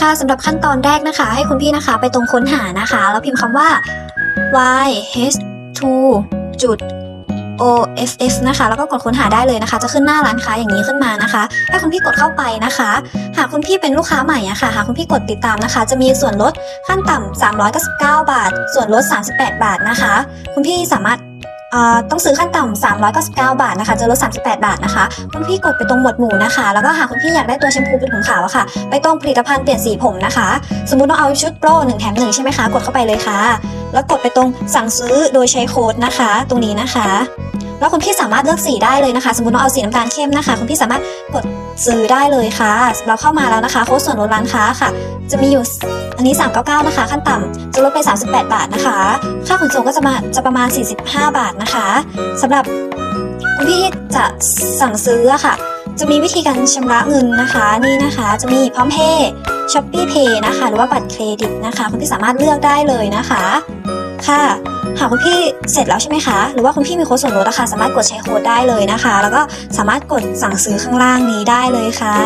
ค่ะสำหรับขั้นตอนแรกนะคะ ให้คุณพี่นะคะไปตรงค้นหานะคะ แล้วพิมพ์คำว่า y h 2จุด o f f นะคะ แล้วก็กดค้นหาได้เลยนะคะ จะขึ้นหน้าร้านค้าอย่างนี้ขึ้นมานะคะ ให้คุณพี่กดเข้าไปนะคะ หากคุณพี่เป็นลูกค้าใหม่อะค่ะ หากคุณพี่กดติดตามนะคะ จะมีส่วนลดขั้นต่ำ399 บาท ส่วนลด 38 บาทนะคะ คุณพี่สามารถ ต้องซื้อขั้นต่ำ399 บาทนะคะ จะลด 38 บาทนะคะ คุณพี่กดไปตรงหมวดหมู่นะคะ แล้วก็หากคุณพี่อยากได้ตัวแชมพูเป็นผมขาวอะค่ะ ไปตรงผลิตภัณฑ์เปลี่ยนสีผมนะคะ สมมุติเราเอาชุดโปร1แถม1ใช่ไหมคะ กดเข้าไปเลยค่ะ แล้วกดไปตรงสั่งซื้อโดยใช้โค้ดนะคะ ตรงนี้นะคะ แล้วคุณพี่สามารถเลือกสีได้เลยนะคะ สมมติว่าเอาสีน้ำตาลเข้มนะคะ คุณพี่สามารถกดซื้อได้เลยค่ะ เราเข้ามาแล้วนะคะโค้ดส่วนลดร้านค้าค่ะ จะมีอยู่อันนี้ 399 นะคะ ขั้นต่ำจะลดไป 38 บาทนะคะ ค่าขนส่งก็จะมาจะประมาณ 45 บาทนะคะสำหรับคุณพี่จะสั่งซื้อค่ะ จะมีวิธีการชำระเงินนะคะนี่นะคะ จะมีพร้อมเพย์ช้อปปี้เพย์นะคะ หรือว่าบัตรเครดิตนะคะ คุณพี่สามารถเลือกได้เลยนะคะ ค่ะ หากคุณพี่เสร็จแล้วใช่ไหมคะ หรือว่าคุณพี่มีโค้ดส่วนลดนะคะสามารถกดใช้โค้ดได้เลยนะคะ แล้วก็สามารถกดสั่งซื้อข้างล่างนี้ได้เลยค่ะ